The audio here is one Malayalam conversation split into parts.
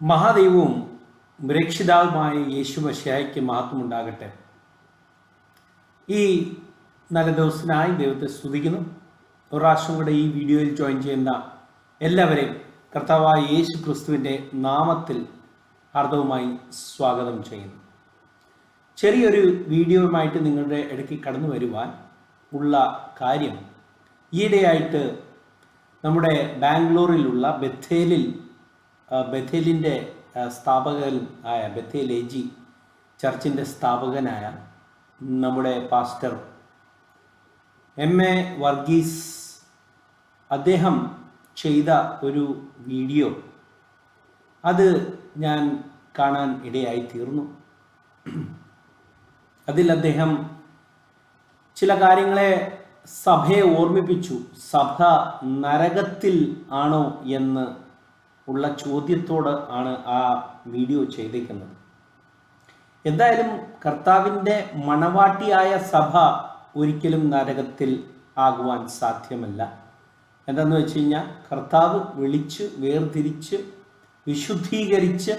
മഹാദൈവവും രക്ഷിതാവുമായ യേശു മഷിയായ്ക്ക് മഹത്വമുണ്ടാകട്ടെ. ഈ നല്ല ദിവസത്തിനായി ദൈവത്തെ സ്തുതിക്കുന്നു. ഒരു പ്രാവശ്യം കൂടെ ഈ വീഡിയോയിൽ ജോയിൻ ചെയ്യുന്ന എല്ലാവരെയും കർത്താവായ യേശു ക്രിസ്തുവിന്റെ നാമത്തിൽ ഹാർദവുമായി സ്വാഗതം ചെയ്യുന്നു. ചെറിയൊരു വീഡിയോയുമായിട്ട് നിങ്ങളുടെ ഇടയ്ക്ക് കടന്നു വരുവാൻ ഉള്ള കാര്യം ഈയിടെയായിട്ട് നമ്മുടെ ബാംഗ്ലൂരിലുള്ള ആ, ബഥേലിന്റെ സ്ഥാപകൻ ആയ ബഥേൽ എ ജി ചർച്ചിന്റെ സ്ഥാപകനായ നമ്മുടെ പാസ്റ്റർ എം എ വർഗീസ് അദ്ദേഹം ചെയ്ത ഒരു വീഡിയോ അത് ഞാൻ കാണാൻ ഇടയായി തീർന്നു. അതിൽ അദ്ദേഹം ചില കാര്യങ്ങളെ സഭയെ ഓർമ്മിപ്പിച്ചു. സഭ നരകത്തിൽ ആണോ എന്ന് ഉള്ള ചോദ്യത്തോട് ആണ് ആ വീഡിയോ ചെയ്തേക്കുന്നത്. എന്തായാലും കർത്താവിന്റെ മണവാട്ടിയായ സഭ ഒരിക്കലും നരകത്തിൽ ആകുവാൻ സാധ്യമല്ല. എന്താന്ന് വെച്ച് കഴിഞ്ഞാൽ കർത്താവ് വിളിച്ച് വേർതിരിച്ച് വിശുദ്ധീകരിച്ച്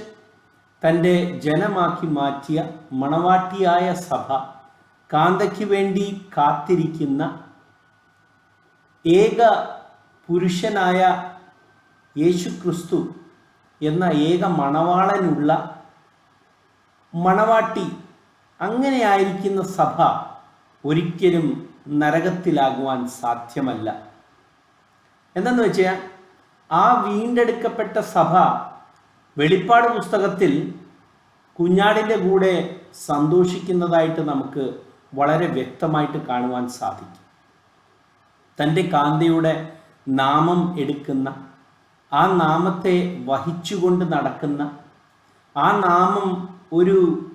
തന്റെ ജനമാക്കി മാറ്റിയ മണവാട്ടിയായ സഭ കാന്തയ്ക്ക് വേണ്ടി കാത്തിരിക്കുന്ന ഏക പുരുഷനായ യേശു ക്രിസ്തു എന്ന ഏക മണവാളനുള്ള മണവാട്ടി അങ്ങനെയായിരിക്കുന്ന സഭ ഒരിക്കലും നരകത്തിലാകുവാൻ സാധ്യമല്ല. എന്തെന്ന് വെച്ചാൽ ആ വീണ്ടെടുക്കപ്പെട്ട സഭ വെളിപ്പാട് പുസ്തകത്തിൽ കുഞ്ഞാടിന്റെ കൂടെ സന്തോഷിക്കുന്നതായിട്ട് നമുക്ക് വളരെ വ്യക്തമായിട്ട് കാണുവാൻ സാധിക്കും. തന്റെ കാന്തിയുടെ നാമം എടുക്കുന്ന ആ നാമത്തെ വഹിച്ചുകൊണ്ട് നടക്കുന്ന ആ നാമം ഒരു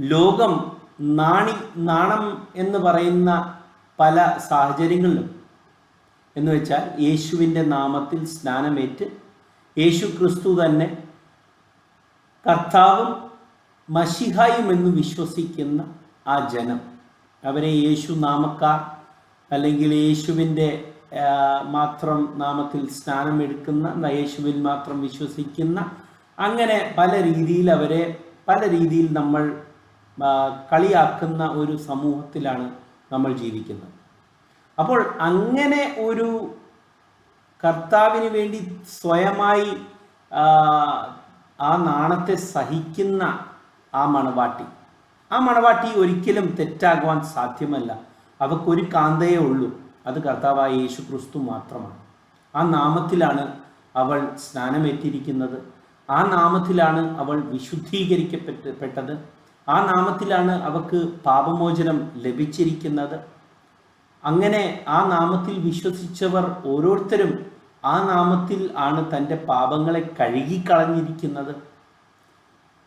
ലോകം നാണി നാണം എന്ന് പറയുന്ന പല സാഹചര്യങ്ങളിലും. എന്ന് വെച്ചാൽ യേശുവിന്റെ നാമത്തിൽ സ്നാനമേറ്റ് യേശു ക്രിസ്തു തന്നെ കർത്താവും മഷിഹായും എന്ന് വിശ്വസിക്കുന്ന ആ ജനം. അവരെ യേശു നാമക്കാർ അല്ലെങ്കിൽ യേശുവിന്റെ മാത്രം നാമത്തിൽ സ്നാനം എടുക്കുന്ന നയേശുവിൽ മാത്രം വിശ്വസിക്കുന്ന അങ്ങനെ പല രീതിയിൽ അവരെ പല രീതിയിൽ നമ്മൾ കളിയാക്കുന്ന ഒരു സമൂഹത്തിലാണ് നമ്മൾ ജീവിക്കുന്നത്. അപ്പോൾ അങ്ങനെ ഒരു കർത്താവിന് വേണ്ടി സ്വയമായി ആ, നാണത്തെ സഹിക്കുന്ന ആ മണവാട്ടി. ആ മണവാട്ടി ഒരിക്കലും തെറ്റാകുവാൻ സാധ്യമല്ല. അവക്കൊരു കാന്തയേ ഉള്ളൂ. അത് കർത്താവായ യേശു ക്രിസ്തു മാത്രമാണ്. ആ നാമത്തിലാണ് അവൾ സ്നാനമേറ്റിരിക്കുന്നത്. ആ നാമത്തിലാണ് അവൾ വിശുദ്ധീകരിക്കപ്പെട്ടത്. പെട്ടത് ആ നാമത്തിലാണ് അവൾക്ക് പാപമോചനം ലഭിച്ചിരിക്കുന്നത്. അങ്ങനെ ആ നാമത്തിൽ വിശ്വസിച്ചവർ ഓരോരുത്തരും ആ നാമത്തിൽ ആണ് തന്റെ പാപങ്ങളെ കഴുകിക്കളഞ്ഞിരിക്കുന്നത്.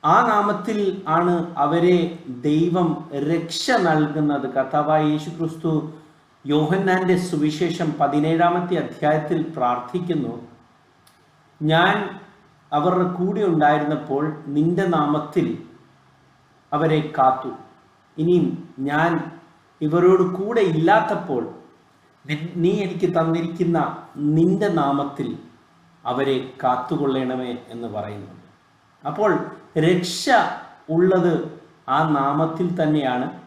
ആ നാമത്തിൽ ആണ് അവരെ ദൈവം രക്ഷ നൽകുന്നത്. കർത്താവായ യേശു ക്രിസ്തു യോഹന്നാന്റെ സുവിശേഷം പതിനേഴാമത്തെ അധ്യായത്തിൽ പ്രാർത്ഥിക്കുന്നു. ഞാൻ അവരുടെ കൂടെ ഉണ്ടായിരുന്നപ്പോൾ നിന്റെ നാമത്തിൽ അവരെ കാത്തു. ഇനിയും ഞാൻ ഇവരോട് കൂടെ ഇല്ലാത്തപ്പോൾ നീ എനിക്ക് തന്നിരിക്കുന്ന നിന്റെ നാമത്തിൽ അവരെ കാത്തുകൊള്ളണമേ എന്ന് പറയുന്നു. അപ്പോൾ രക്ഷ ഉള്ളത് ആ നാമത്തിൽ തന്നെയാണ്.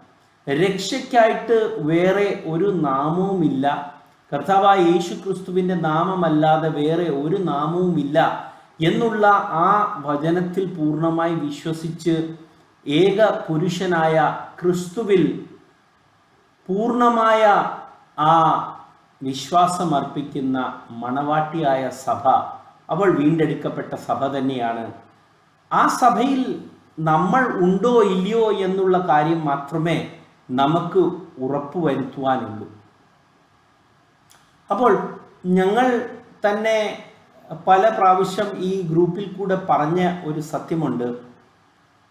രക്ഷയ്ക്കായിട്ട് വേറെ ഒരു നാമവുമില്ല. കർത്താവായ യേശു ക്രിസ്തുവിന്റെ നാമമല്ലാതെ വേറെ ഒരു നാമവുമില്ല എന്നുള്ള ആ വചനത്തിൽ പൂർണമായി വിശ്വസിച്ച് ഏക പുരുഷനായ ക്രിസ്തുവിൽ പൂർണമായ ആ വിശ്വാസമർപ്പിക്കുന്ന മണവാട്ടിയായ സഭ അവൾ വീണ്ടെടുക്കപ്പെട്ട സഭ തന്നെയാണ്. ആ സഭയിൽ നമ്മൾ ഉണ്ടോ ഇല്ലയോ എന്നുള്ള കാര്യം മാത്രമേ നമുക്ക് ഉറപ്പുവരുത്തുവാനുള്ളൂ അപ്പോൾ ഞങ്ങൾ തന്നെ പല പ്രാവശ്യം ഈ ഗ്രൂപ്പിൽ കൂടെ പറഞ്ഞ ഒരു സത്യമുണ്ട്.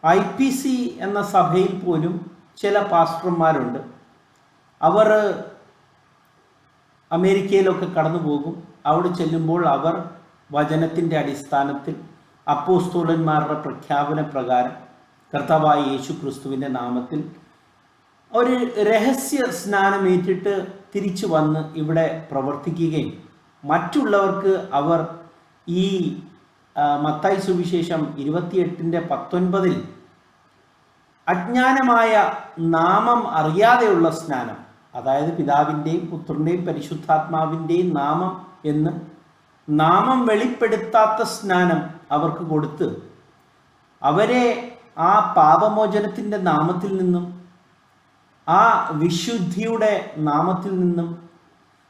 ഐ പി സി എന്ന സഭയിൽ പോലും ചില പാസ്റ്റർമാരുണ്ട്. അവർ അമേരിക്കയിലൊക്കെ കടന്നു പോകും. അവിടെ ചെല്ലുമ്പോൾ അവർ വചനത്തിന്റെ അടിസ്ഥാനത്തിൽ അപ്പോസ്തോലന്മാരുടെ പ്രഖ്യാപന പ്രകാരം കർത്താവായ യേശു ക്രിസ്തുവിന്റെ നാമത്തിൽ ഒരു രഹസ്യ സ്നാനം ഏറ്റിട്ട് തിരിച്ചു വന്ന് ഇവിടെ പ്രവർത്തിക്കുകയും മറ്റുള്ളവർക്ക് അവർ ഈ മത്തായി സുവിശേഷം ഇരുപത്തിയെട്ടിന്റെ പത്തൊൻപതിൽ അജ്ഞാനമായ നാമം അറിയാതെയുള്ള സ്നാനം അതായത് പിതാവിന്റെയും പുത്രന്റെയും പരിശുദ്ധാത്മാവിന്റെയും നാമം എന്ന് നാമം വെളിപ്പെടുത്താത്ത സ്നാനം അവർക്ക് കൊടുത്ത് അവരെ ആ പാപമോചനത്തിന്റെ നാമത്തിൽ നിന്നും ആ വിശുദ്ധിയുടെ നാമത്തിൽ നിന്നും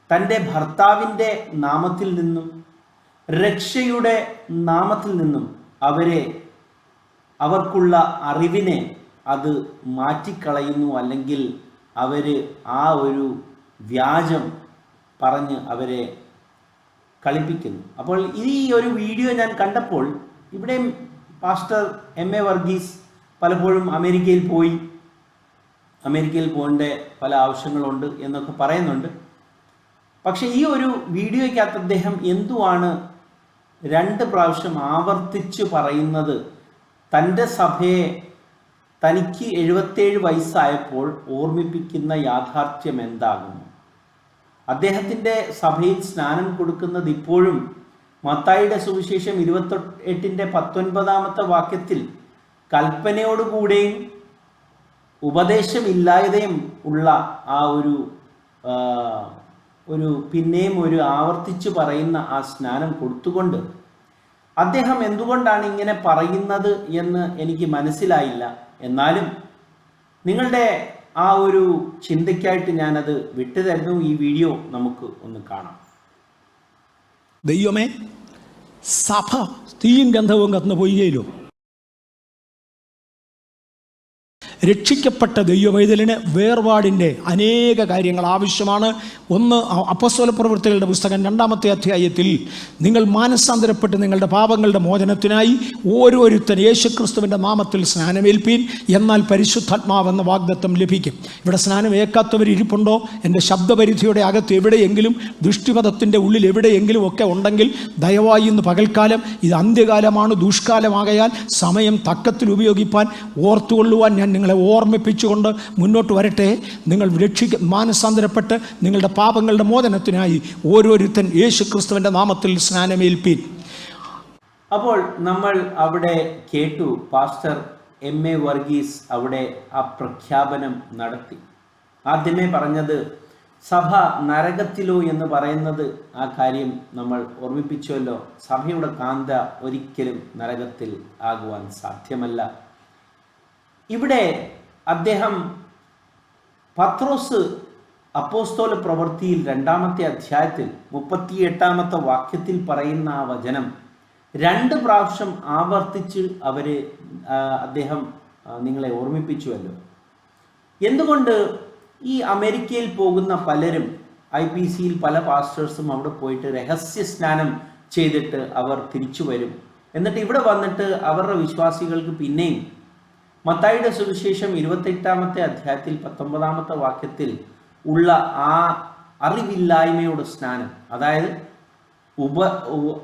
തന്റെ ഭർത്താവിന്റെ നാമത്തിൽ നിന്നും രക്ഷയുടെ നാമത്തിൽ നിന്നും അവരെ അവർക്കുള്ള അറിവിനെ അത് മാറ്റിക്കളയുന്നു അല്ലെങ്കിൽ അവർ ആ ഒരു വ്യാജം പറഞ്ഞ് അവരെ കളിപ്പിക്കുന്നു. അപ്പോൾ ഈ ഒരു വീഡിയോ ഞാൻ കണ്ടപ്പോൾ ഇവിടെ പാസ്റ്റർ എം എ വർഗീസ് പലപ്പോഴും അമേരിക്കയിൽ പോയി അമേരിക്കയിൽ പോകേണ്ട പല ആവശ്യങ്ങളുണ്ട് എന്നൊക്കെ പറയുന്നുണ്ട്. പക്ഷെ ഈ ഒരു വീഡിയോയ്ക്കകത്ത് അദ്ദേഹം എന്തുവാണ് രണ്ട് പ്രാവശ്യം ആവർത്തിച്ച് പറയുന്നത്? തന്റെ സഭയെ തനിക്ക് എഴുപത്തേഴ് വയസ്സായപ്പോൾ ഓർമ്മിപ്പിക്കുന്ന യാഥാർത്ഥ്യം എന്താകുന്നു? അദ്ദേഹത്തിന്റെ സഭയിൽ സ്നാനം കൊടുക്കുന്നത് ഇപ്പോഴും മത്തായിയുടെ സുവിശേഷം ഇരുപത്തെട്ടിന്റെ പത്തൊൻപതാമത്തെ വാക്യത്തിൽ കൽപ്പനയോടുകൂടെയും ഉപദേശമില്ലായതയും ഉള്ള ആ ഒരു ഒരു പിന്നെയും ഒരു ആവർത്തിച്ച് പറയുന്ന ആ സ്നാനം കൊടുത്തുകൊണ്ട് അദ്ദേഹം എന്തുകൊണ്ടാണ് ഇങ്ങനെ പറയുന്നത് എന്ന് എനിക്ക് മനസ്സിലായില്ല. എന്നാലും നിങ്ങളുടെ ആ ഒരു ചിന്തയ്ക്കായിട്ട് ഞാനത് വിട്ടുതരുന്നു ഈ വീഡിയോ നമുക്ക് ഒന്ന് കാണാം. ദൈവമേ സഭ തീയും ഗന്ധവും കത്തുന്ന പൊയ്യയിലോ രക്ഷിക്കപ്പെട്ട ദൈവവൈതലിന് വേർപാടിന്റെ അനേക കാര്യങ്ങൾ ആവശ്യമാണ്. ഒന്ന് അപ്പസ്വല പ്രവൃത്തികളുടെ പുസ്തകം രണ്ടാമത്തെ അധ്യായത്തിൽ നിങ്ങൾ മാനസാന്തരപ്പെട്ട് നിങ്ങളുടെ പാപങ്ങളുടെ മോചനത്തിനായി ഓരോരുത്തൻ യേശുക്രിസ്തുവിന്റെ നാമത്തിൽ സ്നാനമേൽപ്പീൻ എന്നാൽ പരിശുദ്ധാത്മാവെന്ന വാഗ്ദത്തം ലഭിക്കും. ഇവിടെ സ്നാനം ഏക്കാത്തവരിപ്പുണ്ടോ എന്റെ ശബ്ദപരിധിയുടെ അകത്ത് എവിടെയെങ്കിലും ദൃഷ്ടിപഥത്തിന്റെ ഉള്ളിൽ എവിടെയെങ്കിലും ഒക്കെ ഉണ്ടെങ്കിൽ ദയവായി ഇന്ന് പകൽക്കാലം ഇത് അന്ത്യകാലമാണ് ദുഷ്കാലമാകയാൽ സമയം തക്കത്തിൽ ഉപയോഗിപ്പാൻ ഓർത്തുകൊള്ളുവാൻ ഞാൻ നിങ്ങളെ ഓർമ്മിപ്പിച്ചുകൊണ്ട് മുന്നോട്ട് വരട്ടെ. നിങ്ങൾ രക്ഷിക്ക മാനസാന്തരപ്പെട്ട് നിങ്ങളുടെ പാപങ്ങളുടെ മോചനത്തിനായി ഓരോരുത്തൻ യേശു ക്രിസ്തുവിന്റെ നാമത്തിൽ സ്നാനമേൽപ്പീൻ. അപ്പോൾ നമ്മൾ അവിടെ കേട്ടു പാസ്റ്റർ എം എ വർഗീസ് അവിടെ ആ പ്രഖ്യാപനം നടത്തി. ആദ്യമേ പറഞ്ഞത് സഭ നരകത്തിലോ എന്ന് പറയുന്നത് ആ കാര്യം നമ്മൾ ഓർമ്മിപ്പിച്ചുവല്ലോ. സഭയുടെ കാന്ത ഒരിക്കലും നരകത്തിൽ ആകുവാൻ സാധ്യമല്ല. ഇവിടെ അദ്ദേഹം പത്രോസ് അപ്പോസ്തോല പ്രവൃത്തിയിൽ രണ്ടാമത്തെ അധ്യായത്തിൽ മുപ്പത്തിയെട്ടാമത്തെ വാക്യത്തിൽ പറയുന്ന ആ വചനം രണ്ട് പ്രാവശ്യം ആവർത്തിച്ച് അവർ ആ, അദ്ദേഹം നിങ്ങളെ ഓർമ്മിപ്പിച്ചുവല്ലോ. എന്തുകൊണ്ട് ഈ അമേരിക്കയിൽ പോകുന്ന പലരും ഐ പി സിയിൽ പല പാസ്റ്റേഴ്സും അവിടെ പോയിട്ട് രഹസ്യ സ്നാനം ചെയ്തിട്ട് അവർ തിരിച്ചു വരും? എന്നിട്ട് ഇവിടെ വന്നിട്ട് അവരുടെ വിശ്വാസികൾക്ക് പിന്നെയും മത്തായിയുടെ സുവിശേഷം ഇരുപത്തെട്ടാമത്തെ അധ്യായത്തിൽ പത്തൊമ്പതാമത്തെ വാക്യത്തിൽ ഉള്ള ആ അറിവില്ലായ്മയുടെ സ്നാനം. അതായത് ഉപ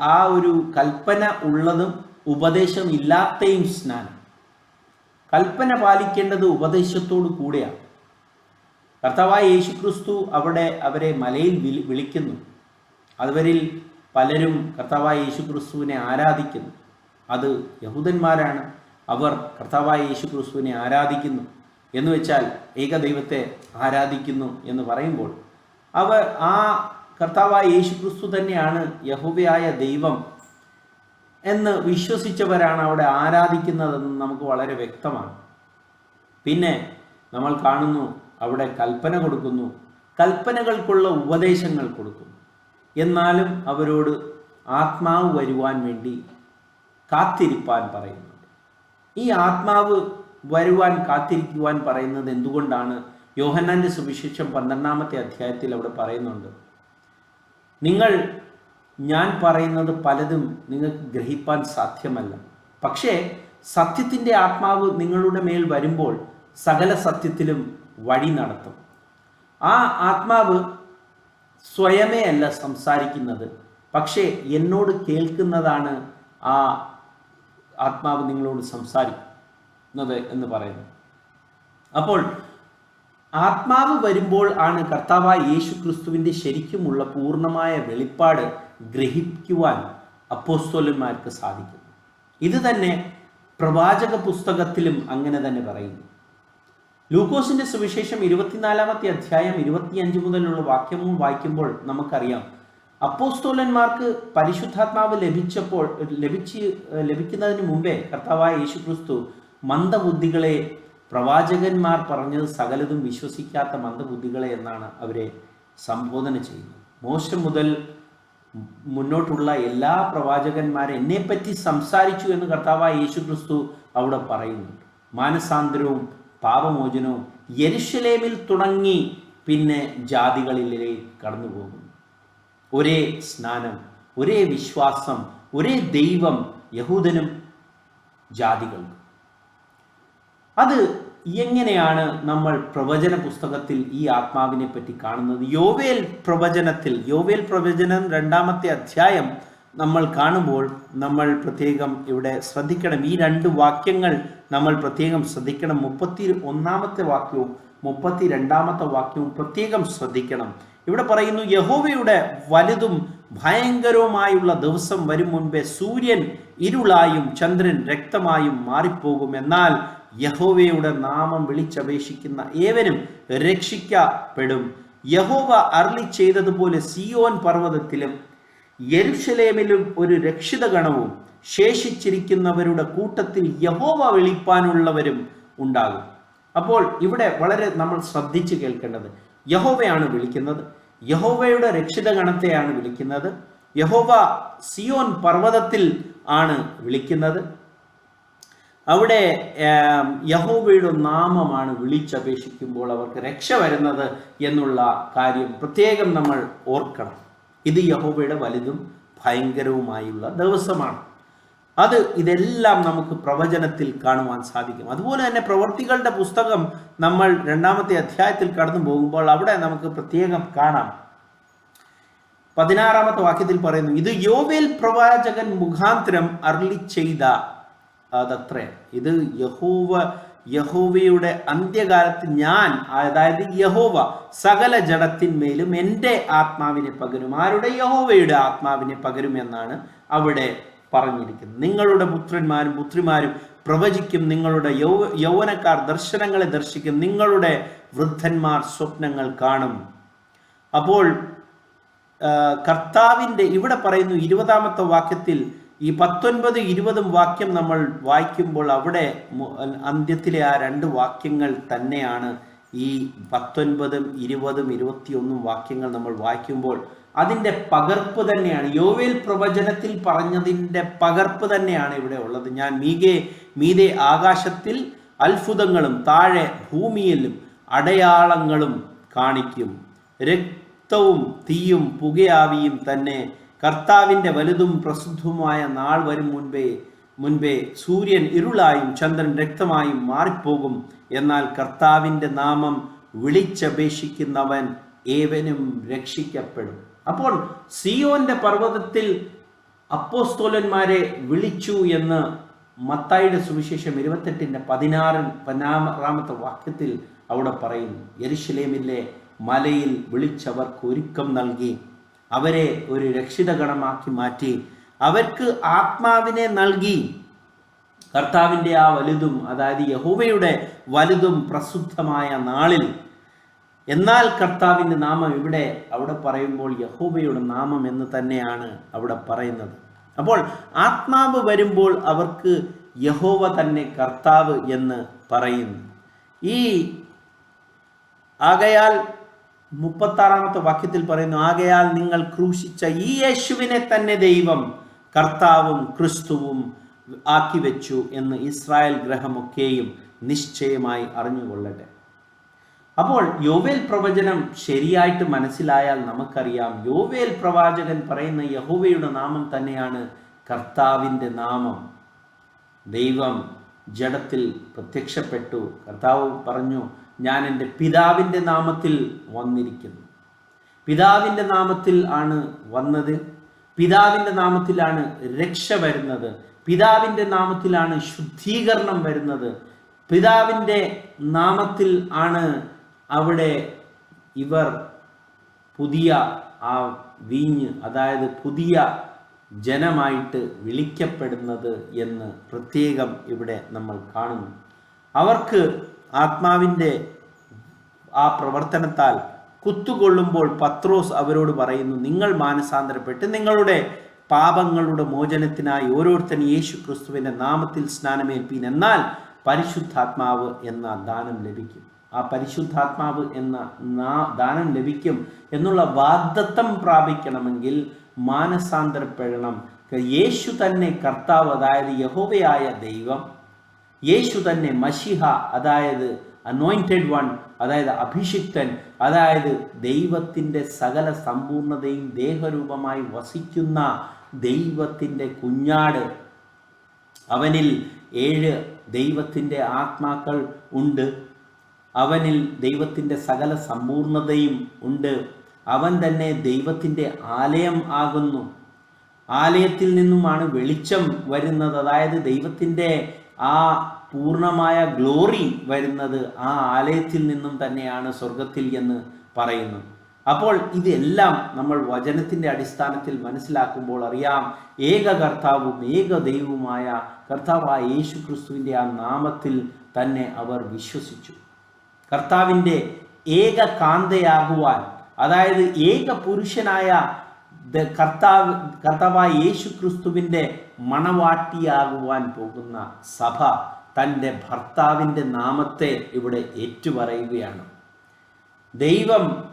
ആ ഒരു കൽപ്പന ഉള്ളതും ഉപദേശം ഇല്ലാത്തയും സ്നാനം. കൽപ്പന പാലിക്കേണ്ടത് ഉപദേശത്തോടു കൂടെയാണ്. കർത്താവായ യേശുക്രിസ്തു അവിടെ അവരെ മലയിൽ വിളിക്കുന്നു. അവരിൽ പലരും കർത്താവായ യേശുക്രിസ്തുവിനെ ആരാധിക്കുന്നു. അത് യഹൂദന്മാരാണ്. അവർ കർത്താവായ യേശു ക്രിസ്തുവിനെ ആരാധിക്കുന്നു എന്ന് വെച്ചാൽ ഏകദൈവത്തെ ആരാധിക്കുന്നു എന്ന് പറയുമ്പോൾ അവർ ആ കർത്താവായ യേശു ക്രിസ്തു തന്നെയാണ് യഹോവയായ ദൈവം എന്ന് വിശ്വസിച്ചവരാണ് അവിടെ ആരാധിക്കുന്നതെന്ന് നമുക്ക് വളരെ വ്യക്തമാണ്. പിന്നെ നമ്മൾ കാണുന്നു അവിടെ കൽപ്പന കൊടുക്കുന്നു. കൽപ്പനകൾക്കുള്ള ഉപദേശങ്ങൾ കൊടുക്കുന്നു. എന്നാലും അവരോട് ആത്മാവ് വരുവാൻ വേണ്ടി കാത്തിരിപ്പാൻ പറയുന്നുണ്ട് ഈ ആത്മാവ് വരുവാൻ കാത്തിരിക്കുവാൻ പറയുന്നത് എന്തുകൊണ്ടാണ്? യോഹന്നാന്റെ സുവിശേഷം പന്ത്രണ്ടാമത്തെ അധ്യായത്തിൽ അവിടെ പറയുന്നുണ്ട്. നിങ്ങൾ ഞാൻ പറയുന്നത് പലതും നിങ്ങൾക്ക് ഗ്രഹിപ്പാൻ സാധ്യമല്ല. പക്ഷേ സത്യത്തിന്റെ ആത്മാവ് നിങ്ങളുടെ മേൽ വരുമ്പോൾ സകല സത്യത്തിലും വഴി നടത്തും. ആ ആത്മാവ് സ്വയമേ അല്ല സംസാരിക്കുന്നത്. പക്ഷേ എന്നോട് കേൾക്കുന്നതാണ് ആ ആത്മാവ് നിങ്ങളോട് സംസാരിക്കുന്നത് എന്ന് പറയുന്നു. അപ്പോൾ ആത്മാവ് വരുമ്പോൾ ആണ് കർത്താവായ യേശു ക്രിസ്തുവിന്റെ ശരിക്കുമുള്ള പൂർണമായ വെളിപ്പാട് ഗ്രഹിക്കുവാൻ അപ്പോസ്തോലന്മാർക്ക് സാധിക്കുന്നു. ഇത് തന്നെ പ്രവാചക പുസ്തകത്തിലും അങ്ങനെ തന്നെ പറയുന്നു. ലൂക്കോസിന്റെ സുവിശേഷം ഇരുപത്തിനാലാമത്തെ അധ്യായം ഇരുപത്തിയഞ്ച് മുതലുള്ള വാക്യവും വായിക്കുമ്പോൾ നമുക്കറിയാം അപ്പോസ്തോലന്മാർക്ക് പരിശുദ്ധാത്മാവ് ലഭിച്ചപ്പോൾ ലഭിച്ച് ലഭിക്കുന്നതിന് മുമ്പേ കർത്താവായ യേശു ക്രിസ്തു മന്ദബുദ്ധികളെ പ്രവാചകന്മാർ പറഞ്ഞത് സകലതും വിശ്വസിക്കാത്ത മന്ദബുദ്ധികളെ എന്നാണ് അവരെ സംബോധന ചെയ്യുന്നത്. മോശം മുതൽ മുന്നോട്ടുള്ള എല്ലാ പ്രവാചകന്മാരെ എന്നെപ്പറ്റി സംസാരിച്ചു എന്ന് കർത്താവായ യേശു ക്രിസ്തു അവിടെ പറയുന്നുണ്ട് മാനസാന്തരവും പാപമോചനവും യെരുഷലേമിൽ തുടങ്ങി പിന്നെ ജാതികളിലേക്ക് കടന്നു പോകുന്നു ഒരേ സ്നാനം ഒരേ വിശ്വാസം ഒരേ ദൈവം യഹൂദനും ജാതികൾക്കും അത് എങ്ങനെയാണ് നമ്മൾ പ്രവചന പുസ്തകത്തിൽ ഈ ആത്മാവിനെ പറ്റി കാണുന്നത്? യോവേൽ പ്രവചനത്തിൽ യോവേൽ പ്രവചനം രണ്ടാമത്തെ അധ്യായം നമ്മൾ കാണുമ്പോൾ നമ്മൾ പ്രത്യേകം ഇവിടെ ശ്രദ്ധിക്കണം. ഈ രണ്ട് വാക്യങ്ങൾ നമ്മൾ പ്രത്യേകം ശ്രദ്ധിക്കണം. മുപ്പത്തി ഒന്നാമത്തെ വാക്യവും മുപ്പത്തി രണ്ടാമത്തെ വാക്യവും പ്രത്യേകം ശ്രദ്ധിക്കണം. ഇവിടെ പറയുന്നു യഹോവയുടെ വലുതും ഭയങ്കരവുമായുള്ള ദിവസം വരും മുൻപേ സൂര്യൻ ഇരുളായും ചന്ദ്രൻ രക്തമായും മാറിപ്പോകും. എന്നാൽ യഹോവയുടെ നാമം വിളിച്ചപേക്ഷിക്കുന്ന ഏവനും രക്ഷിക്കപ്പെടും. യഹോവ അർളി ചെയ്തതുപോലെ സിയോൻ പർവതത്തിലും യെരുഷലേമിലും ഒരു രക്ഷിത ഗണവും ശേഷിച്ചിരിക്കുന്നവരുടെ കൂട്ടത്തിൽ യഹോവ വിളിപ്പാനുള്ളവരും ഉണ്ടാകും. അപ്പോൾ ഇവിടെ വളരെ നമ്മൾ ശ്രദ്ധിച്ചു കേൾക്കേണ്ടത് യഹോവയാണ് വിളിക്കുന്നത്. യഹോവയുടെ രക്ഷിത ഗണത്തെയാണ് വിളിക്കുന്നത്. യഹോവ സിയോൻ പർവതത്തിൽ ആണ് വിളിക്കുന്നത്. അവിടെ യഹോവയുടെ നാമമാണ് വിളിച്ചപേക്ഷിക്കുമ്പോൾ അവർക്ക് രക്ഷ വരുന്നത് എന്നുള്ള കാര്യം പ്രത്യേകം നമ്മൾ ഓർക്കണം. ഇത് യഹോവയുടെ വലുതും ഭയങ്കരവുമായുള്ള ദിവസമാണ്. അത് ഇതെല്ലാം നമുക്ക് പ്രവചനത്തിൽ കാണുവാൻ സാധിക്കും. അതുപോലെ തന്നെ പ്രവർത്തികളുടെ പുസ്തകം നമ്മൾ രണ്ടാമത്തെ അധ്യായത്തിൽ കടന്നു പോകുമ്പോൾ അവിടെ നമുക്ക് പ്രത്യേകം കാണാം. പതിനാറാമത്തെ വാക്യത്തിൽ പറയുന്നു ഇത് യോവേൽ പ്രവാചകൻ മുഖാന്തരം അർളി ചെയ്ത അതത്രേ. ഇത് യഹോവ യഹോവയുടെ അന്ത്യകാലത്ത് ഞാൻ അതായത് യഹോവ സകല ജഡത്തിന്മേലും എന്റെ ആത്മാവിനെ പകരും. ആരുടെ യഹോവയുടെ ആത്മാവിനെ പകരും എന്നാണ് അവിടെ പറഞ്ഞിരിക്കുന്നത് നിങ്ങളുടെ പുത്രന്മാരും പുത്രിമാരും പ്രവചിക്കും നിങ്ങളുടെ യൗ യൗവനക്കാർ ദർശനങ്ങളെ ദർശിക്കും നിങ്ങളുടെ വൃദ്ധന്മാർ സ്വപ്നങ്ങൾ കാണും. അപ്പോൾ കർത്താവിന്റെ ഇവിടെ പറയുന്നു ഇരുപതാമത്തെ വാക്യത്തിൽ ഈ പത്തൊൻപത് ഇരുപതും വാക്യം നമ്മൾ വായിക്കുമ്പോൾ അവിടെ അന്ത്യത്തിലെ ആ രണ്ട് വാക്യങ്ങൾ തന്നെയാണ് ഈ പത്തൊൻപതും ഇരുപതും ഇരുപത്തിയൊന്നും വാക്യങ്ങൾ നമ്മൾ വായിക്കുമ്പോൾ അതിന്റെ പകർപ്പ് തന്നെയാണ്. യോവേൽ പ്രവചനത്തിൽ പറഞ്ഞതിന്റെ പകർപ്പ് തന്നെയാണ് ഇവിടെ ഉള്ളത്. ഞാൻ മീകെ മീതെ ആകാശത്തിൽ അത്ഭുതങ്ങളും താഴെ ഭൂമിയിലും അടയാളങ്ങളും കാണിക്കും. രക്തവും തീയും പുകയാവിയും തന്നെ കർത്താവിന്റെ വലുതും പ്രസിദ്ധവുമായ നാൾ വരും മുൻപേ മുൻപേ സൂര്യൻ ഇരുളായും ചന്ദ്രൻ രക്തമായും മാറിപ്പോകും. എന്നാൽ കർത്താവിന്റെ നാമം വിളിച്ചപേക്ഷിക്കുന്നവൻ ഏവനും രക്ഷിക്കപ്പെടും. അപ്പോൾ സിയോന്റെ പർവതത്തിൽ അപ്പോസ്തോലന്മാരെ വിളിച്ചു എന്ന് മത്തായിയുടെ സുവിശേഷം ഇരുപത്തെട്ടിന്റെ പതിനാറ് പതിനാറാമത്തെ വാക്യത്തിൽ അവിടെ പറയുന്നു. യരിശിലേമിലെ മലയിൽ വിളിച്ചവർക്ക് ഒരുക്കം നൽകി അവരെ ഒരു രക്ഷിതഗണമാക്കി മാറ്റി അവർക്ക് ആത്മാവിനെ നൽകി. കർത്താവിന്റെ ആ വലുതും അതായത് യഹോവയുടെ വലുതും പ്രസിദ്ധമായ നാളിൽ എന്നാൽ കർത്താവിന്റെ നാമം ഇവിടെ അവിടെ പറയുമ്പോൾ യഹൂബയുടെ നാമം എന്ന് തന്നെയാണ് അവിടെ പറയുന്നത്. അപ്പോൾ ആത്മാവ് വരുമ്പോൾ അവർക്ക് യഹോവ തന്നെ കർത്താവ് എന്ന് പറയുന്നു. ഈ ആകയാൽ മുപ്പത്താറാമത്തെ വാക്യത്തിൽ പറയുന്നു ആകയാൽ നിങ്ങൾ ക്രൂശിച്ച ഈ യേശുവിനെ തന്നെ ദൈവം കർത്താവും ക്രിസ്തുവും ആക്കി വെച്ചു എന്ന് ഇസ്രായേൽ ഗ്രഹമൊക്കെയും നിശ്ചയമായി അറിഞ്ഞുകൊള്ളട്ടെ. അപ്പോൾ യോവേൽ പ്രവചനം ശരിയായിട്ട് മനസ്സിലായാൽ നമുക്കറിയാം. യോവേൽ പ്രവാചകൻ പറയുന്ന യഹോവയുടെ നാമം തന്നെയാണ് കർത്താവിന്റെ നാമം. ദൈവം ജഡത്തിൽ പ്രത്യക്ഷപ്പെട്ടു. കർത്താവ് പറഞ്ഞു ഞാൻ എന്റെ പിതാവിന്റെ നാമത്തിൽ വന്നിരിക്കുന്നു. പിതാവിന്റെ നാമത്തിൽ ആണ് വന്നത്. പിതാവിന്റെ നാമത്തിലാണ് രക്ഷ വരുന്നത്. പിതാവിന്റെ നാമത്തിലാണ് ശുദ്ധീകരണം വരുന്നത്. പിതാവിന്റെ നാമത്തിൽ ആണ് അവിടെ ഇവർ പുതിയ ആ വീഞ്ഞ് അതായത് പുതിയ ജനമായിട്ട് വിളിക്കപ്പെടുന്നത് എന്ന് പ്രത്യേകം ഇവിടെ നമ്മൾ കാണുന്നു. അവർക്ക് ആത്മാവിന്റെ ആ പ്രവർത്തനത്താൽ കുത്തുകൊള്ളുമ്പോൾ പത്രോസ് അവരോട് പറയുന്നു നിങ്ങൾ മാനസാന്തരപ്പെട്ട് നിങ്ങളുടെ പാപങ്ങളുടെ മോചനത്തിനായി ഓരോരുത്തൻ യേശു ക്രിസ്തുവിന്റെ നാമത്തിൽ സ്നാനമേൽപ്പീൻ എന്നാൽ പരിശുദ്ധാത്മാവ് എന്ന ദാനം ലഭിക്കും. ആ പരിശുദ്ധാത്മാവ് എന്ന ദാനം ലഭിക്കും എന്നുള്ള വാഗ്ദത്തം പ്രാപിക്കണമെങ്കിൽ മാനസാന്തരപ്പെടണം യേശു തന്നെ കർത്താവ് അതായത് യഹോവയായ ദൈവം. യേശു തന്നെ മഷിഹ അതായത് അനോയിന്റഡ് വൺ അതായത് അഭിഷിക്തൻ അതായത് ദൈവത്തിന്റെ സകല സമ്പൂർണതയും ദേഹരൂപമായി വസിക്കുന്ന ദൈവത്തിന്റെ കുഞ്ഞാട്. അവനിൽ ഏഴ് ദൈവത്തിന്റെ ആത്മാക്കൾ ഉണ്ട്. അവനിൽ ദൈവത്തിന്റെ സകല സമ്പൂർണതയും ഉണ്ട്. അവൻ തന്നെ ദൈവത്തിന്റെ ആലയം ആകുന്നു. ആലയത്തിൽ നിന്നുമാണ് വെളിച്ചം വരുന്നത്. അതായത് ദൈവത്തിന്റെ ആ പൂർണമായ ഗ്ലോറി വരുന്നത് ആ ആലയത്തിൽ നിന്നും തന്നെയാണ് സ്വർഗത്തിൽ എന്ന് പറയുന്നു. അപ്പോൾ ഇതെല്ലാം നമ്മൾ വചനത്തിന്റെ അടിസ്ഥാനത്തിൽ മനസ്സിലാക്കുമ്പോൾ അറിയാം. ഏക കർത്താവും ഏക ദൈവവുമായ കർത്താവായ യേശു ക്രിസ്തുവിന്റെ ആ നാമത്തിൽ തന്നെ അവർ വിശ്വസിച്ചു. കർത്താവിന്റെ ഏക കാന്തയാകുവാൻ അതായത് ഏക പുരുഷനായ കർത്താവ് കർത്താവായ യേശു ക്രിസ്തുവിന്റെ മണവാട്ടിയാകുവാൻ പോകുന്ന സഭ തന്റെ ഭർത്താവിന്റെ നാമത്തെ ഇവിടെ ഏറ്റുപറയുകയാണ്. ദൈവം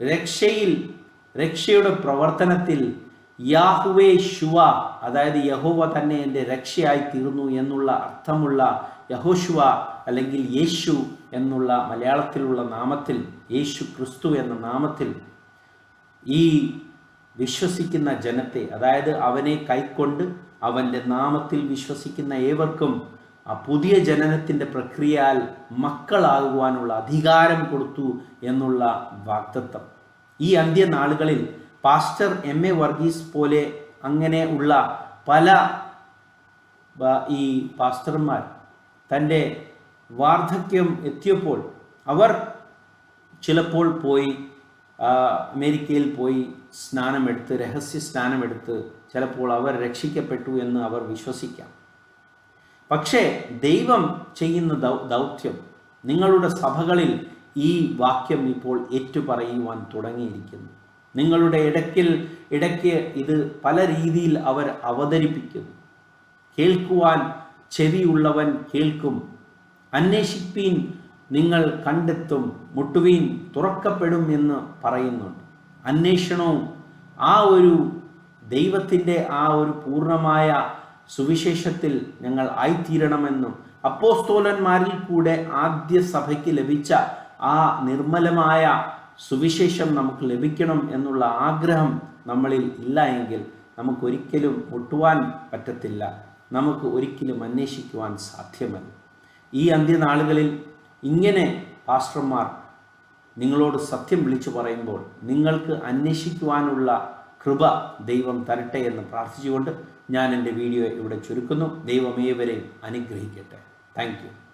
രക്ഷയിൽ രക്ഷയുടെ പ്രവർത്തനത്തിൽ യാഹുവേ ശുവ അതായത് യഹോവ തന്നെ എന്റെ രക്ഷയായി തീർന്നു എന്നുള്ള അർത്ഥമുള്ള യഹോശുവ അല്ലെങ്കിൽ യേശു എന്നുള്ള മലയാളത്തിലുള്ള നാമത്തിൽ യേശു ക്രിസ്തു എന്ന നാമത്തിൽ ഈ വിശ്വസിക്കുന്ന ജനത്തെ അതായത് അവനെ കൈക്കൊണ്ട് അവന്റെ നാമത്തിൽ വിശ്വസിക്കുന്ന ഏവർക്കും ആ പുതിയ ജനനത്തിന്റെ പ്രക്രിയയാൽ മക്കളാകുവാനുള്ള അധികാരം കൊടുത്തു എന്നുള്ള വാക്തത്വം ഈ അന്ത്യനാളുകളിൽ പാസ്റ്റർ എം എ വർഗീസ് പോലെ അങ്ങനെ ഉള്ള പല ഈ പാസ്റ്റർമാർ തന്റെ വാർദ്ധക്യം എത്തിയപ്പോൾ അവർ ചിലപ്പോൾ പോയി അമേരിക്കയിൽ പോയി സ്നാനമെടുത്ത് രഹസ്യ സ്നാനമെടുത്ത് ചിലപ്പോൾ അവർ രക്ഷിക്കപ്പെട്ടു എന്ന് അവർ വിശ്വസിക്കാം. പക്ഷേ ദൈവം ചെയ്യുന്ന ദൗത്യം നിങ്ങളുടെ സഭകളിൽ ഈ വാക്യം ഇപ്പോൾ ഏറ്റുപറയുവാൻ തുടങ്ങിയിരിക്കുന്നു. നിങ്ങളുടെ ഇടയ്ക്കിൽ ഇടയ്ക്ക് ഇത് പല രീതിയിൽ അവർ അവതരിപ്പിക്കുന്നു. കേൾക്കുവാൻ ചെവിയുള്ളവൻ കേൾക്കും അന്വേഷിപ്പീൻ നിങ്ങൾ കണ്ടെത്തും മുട്ടുവീൻ തുറക്കപ്പെടും എന്ന് പറയുന്നുണ്ട്. അന്വേഷണവും ആ ഒരു ദൈവത്തിന്റെ ആ ഒരു പൂർണമായ സുവിശേഷത്തിൽ ഞങ്ങൾ ആയിത്തീരണമെന്നും അപ്പോസ്തോലന്മാരിൽ കൂടെ ആദ്യ സഭയ്ക്ക് ലഭിച്ച ആ നിർമ്മലമായ സുവിശേഷം നമുക്ക് ലഭിക്കണം എന്നുള്ള ആഗ്രഹം നമ്മളിൽ ഇല്ല എങ്കിൽ നമുക്കൊരിക്കലും മുട്ടുവാൻ പറ്റത്തില്ല. നമുക്ക് ഒരിക്കലും അന്വേഷിക്കുവാൻ സാധ്യമല്ല. ഈ അന്ത്യനാളുകളിൽ ഇങ്ങനെ പാസ്റ്റർമാർ നിങ്ങളോട് സത്യം വിളിച്ചു പറയുമ്പോൾ നിങ്ങൾക്ക് അന്വേഷിക്കുവാനുള്ള കൃപ ദൈവം തരട്ടെ എന്ന് പ്രാർത്ഥിച്ചുകൊണ്ട് ഞാൻ എന്റെ വീഡിയോ ഇവിടെ ചുരുക്കുന്നു. ദൈവമേവരെയും അനുഗ്രഹിക്കട്ടെ. താങ്ക്